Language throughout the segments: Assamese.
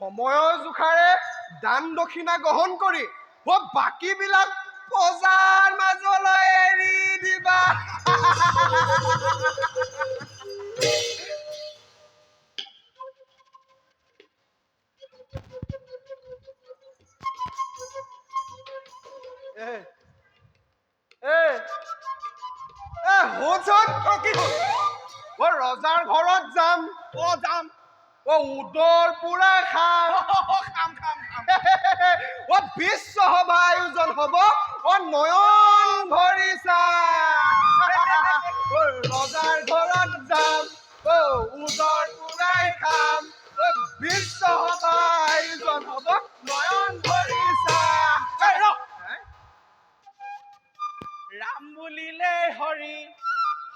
সময়ৰ জোখাৰে দান দক্ষিণা গ্ৰহণ কৰি অ বাকীবিলাক প্ৰজাৰ মাজলৈ এৰি দিবা। ৰজাৰ ঘৰত যাম অ যাম। অ উদৰ পুৰা খাম খাম খাম খাম। অ বিশ্ব সভা আয়োজন হব অ নয়ন ভৰি অ ৰজাৰ ঘৰত যাম অ উদৰ পুৰাই খাম। অ বিশ্ব সভা আয়োজন হব নয়ন ভৰি। ৰাম বুলিলে হৰি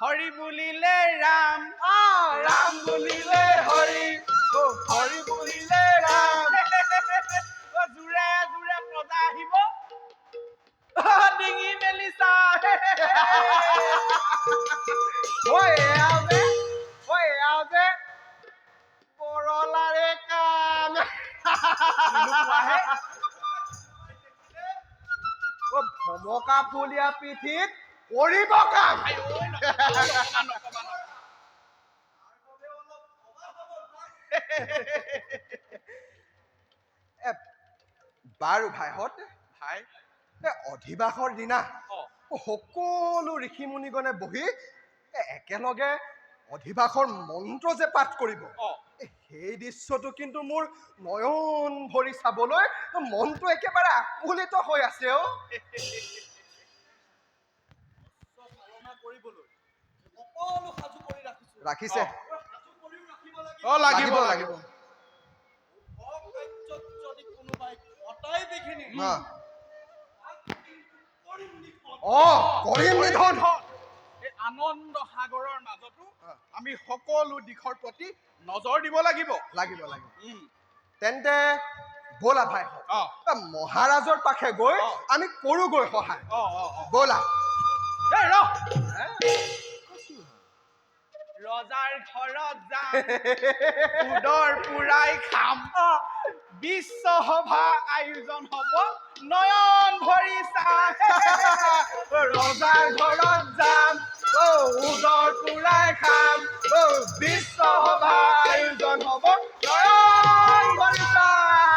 হৰি বুলিলে ৰাম আ, ৰাম যে এয়া যে বৰলাৰে কাম নোপোৱাহে? অ ভমকা ফুলীয়া পিঠিত কৰিব কাম বাৰু ভাইহঁত ভাই অধিবাসৰ দিনা সকলো ঋষি মুনিগণে বহি একেলগে অধিবাসৰ মন্ত্ৰ যে পাঠ কৰিব। সেই দৃশ্যটো কিন্তু মোৰ নয়ন ভৰি চাবলৈ মনটো একেবাৰে আকুলিত হৈ আছে অ। ৰাখিছো। ৰাখিছে। সাজু কৰিও ৰাখিব লাগিব। লাগিব অ। কৰিম নিখন অ কৰিম নিধন এই আনন্দ সাগৰৰ মাজতো। আমি সকলো দিশৰ প্ৰতি নজৰ দিব লাগিব। লাগিব লাগিব। তেন্তে ব'লা ভাই। মহাৰাজৰ পাশে গৈ। আমি কৰোগৈ সহায়। অ অ অ। ব'লা? ৰজাৰ ঘৰত যাম উদৰ পুৰাই খাম। বিশ্ব সভা আয়োজন হব নয়ন ভৰি চাম। เพื่老ร้อง不来看